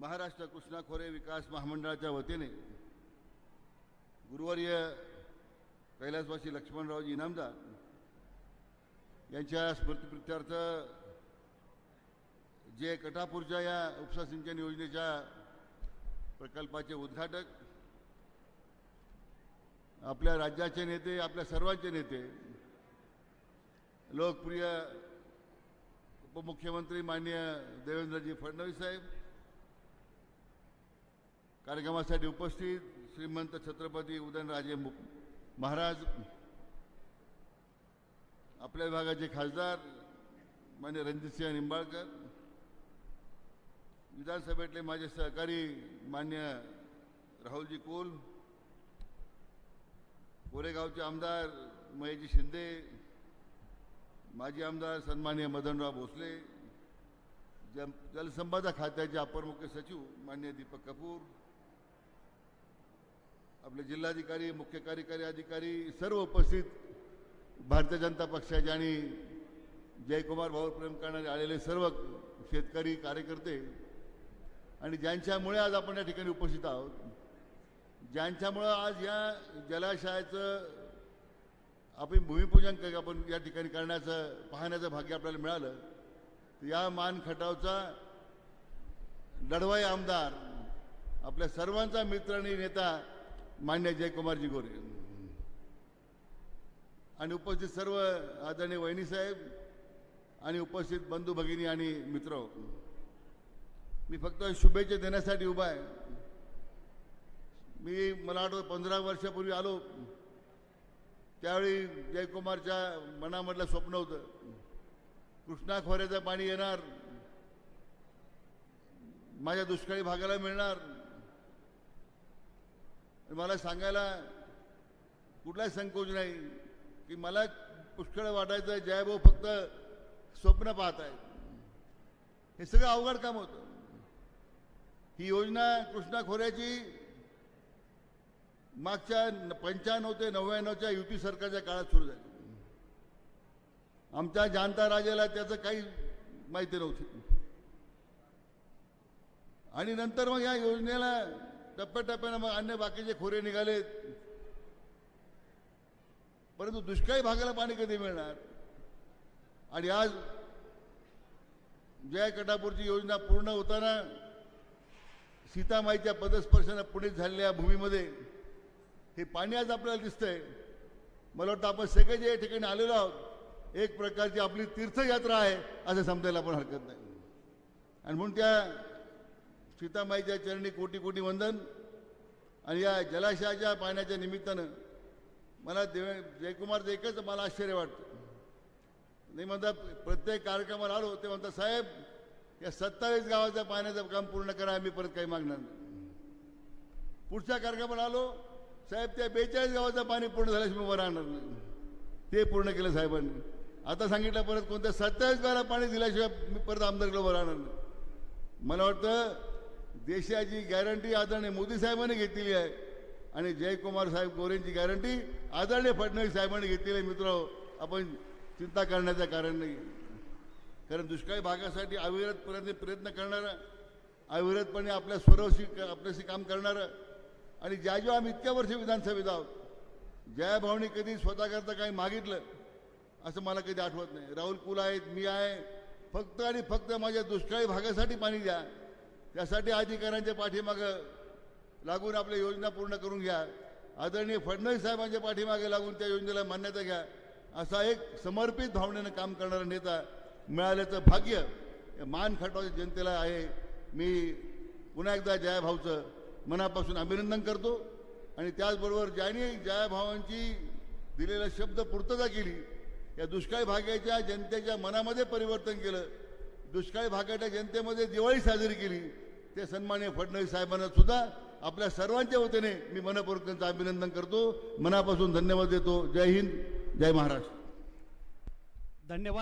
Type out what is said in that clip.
महाराष्ट्र कृष्णा खोरे विकास महामंडळाच्या वतीने गुरुवर्य कैलासवासी लक्ष्मणरावजी इनामदार यांच्या स्मृतिप्रित्यर्थ जे कटापूरच्या या उपसा सिंचन योजनेच्या प्रकल्पाचे उद्घाटक आपल्या राज्याचे नेते आपल्या सर्वांचे नेते लोकप्रिय उपमुख्यमंत्री माननीय देवेंद्रजी फडणवीस साहेब कार्यक्रमासाठी उपस्थित श्रीमंत छत्रपती उदयनराजे मु- महाराज आपल्या विभागाचे खासदार मान्य रणजितसिंह निंबाळकर विधानसभेतले माझे सहकारी मान्य राहुलजी कोल कोरेगावचे आमदार महेशजी शिंदे माजी आमदार सन्माननीय मदनराव भोसले जल जलसंपदा खात्याचे अपर मुख्य सचिव मान्य दीपक कपूर आपले जिल्हाधिकारी मुख्य कार्यकारी अधिकारी सर्व उपस्थित भारतीय जनता पक्षाचे आणि जयकुमार भाऊ प्रेम करणारे आलेले सर्व शेतकरी कार्यकर्ते आणि ज्यांच्यामुळे आज आपण या ठिकाणी उपस्थित आहोत ज्यांच्यामुळं आज या जलाशयाचं आपण भूमिपूजन आपण या ठिकाणी करण्याचं पाहण्याचं भाग्य आपल्याला मिळालं तर या मान खटावचा लढवाई आमदार आपल्या सर्वांचा मित्र आणि नेता मान्य जयकुमारजी गोरे. आणि उपस्थित सर्व आदरणीय वहिनीसाहेब आणि उपस्थित बंधू भगिनी आणि मित्र. मी फक्त शुभेच्छा देण्यासाठी उभा आहे. मी मला आठवतं पंधरा वर्षापूर्वी आलो. त्यावेळी जयकुमारच्या मनामधलं स्वप्न होतं. कृष्णा खोऱ्याचं पाणी येणार. माझ्या दुष्काळी भागाला मिळणार. मला सांगायला कुठलाही संकोच नाही की मला पुष्कळ वाटायचं जयभाऊ फक्त स्वप्न पाहत आहेत हे सगळं अवघड काम होतं. ही योजना कृष्णा खोऱ्याची मागच्या पंच्याण्णव ते नव्याण्णवच्या युती सरकारच्या काळात सुरू झाली. आमच्या जाणता राजाला त्याचं काही माहिती नव्हती. आणि नंतर मग या योजनेला टप्प्याटप्प्यानं मग अन्य बाकीचे खोरे निघालेत परंतु दुष्काळी भागाला पाणी कधी मिळणार? आणि आज जय कटापूरची योजना पूर्ण होताना सीतामाईच्या पदस्पर्शानं पुढे झालेल्या भूमीमध्ये हे पाणी आज आपल्याला दिसतंय. मला वाटतं आपण सगळे जे या ठिकाणी आलेलो आहोत. एक प्रकारची आपली तीर्थयात्रा आहे असं समजायला पण हरकत नाही. आणि म्हणून त्या सीतामाईच्या चरणी कोटी कोटी वंदन. आणि या जलाशयाच्या पाण्याच्या निमित्तानं मला देव जयकुमारचं एकच मला आश्चर्य वाटतं. नाही म्हणतात प्रत्येक कार्यक्रमाला आलो ते म्हणतात साहेब या सत्तावीस गावाच्या पाण्याचं काम पूर्ण करा आम्ही परत काही मागणार नाही. पुढच्या कार्यक्रमाला आलो साहेब त्या बेचाळीस गावाचं पाणी पूर्ण झाल्याशिवाय उभं राहणार नाही. ते पूर्ण केलं साहेबांनी. आता सांगितलं परत कोणत्या सत्तावीस गावाला पाणी दिल्याशिवाय मी परत आमदारकडे उभं राहणार नाही. मला वाटतं देशाची गॅरंटी आदरणीय मोदी साहेबांनी घेतलेली आहे. आणि जयकुमार साहेब गोरेंची गॅरंटी आदरणीय फडणवीस साहेबांनी घेतलेली आहे मित्र. आपण चिंता करण्याचं कारण नाही. कारण दुष्काळी भागासाठी अविरतपणे प्रयत्न करणारं अविरतपणे आपल्या स्वरावशी आपल्याशी काम करणारं आणि ज्या जेव्हा आम्ही इतक्या वर्ष विधानसभेत आहोत जयाभाऊनी कधी स्वतःकरता काही मागितलं असं मला कधी आठवत नाही. राहुल कुल आहेत मी आहे. फक्त आणि फक्त माझ्या दुष्काळी भागासाठी पाणी द्या. त्यासाठी अधिकाऱ्यांच्या पाठीमागं लागून आपल्या योजना पूर्ण करून घ्या. आदरणीय फडणवीस साहेबांच्या पाठीमागे लागून त्या योजनेला मान्यता घ्या. असा एक समर्पित भावनेनं काम करणारा नेता मिळाल्याचं भाग्य मान खटवाच्या जनतेला आहे. मी पुन्हा एकदा जयाभाऊचं मनापासून अभिनंदन करतो. आणि त्याचबरोबर ज्यांनी जयाभावांची दिलेला शब्द पूर्तता केली या दुष्काळी भागाच्या जनतेच्या मनामध्ये परिवर्तन केलं दुष्काळी भागाच्या जनतेमध्ये दिवाळी साजरी केली ते सन्मान्य फडणवीस साहेबांना सुद्धा आपल्या सर्वांच्या वतीने मी मनपूर्वक त्यांचं अभिनंदन करतो. मनापासून धन्यवाद देतो. जय हिंद जय महाराष्ट्र. धन्यवाद.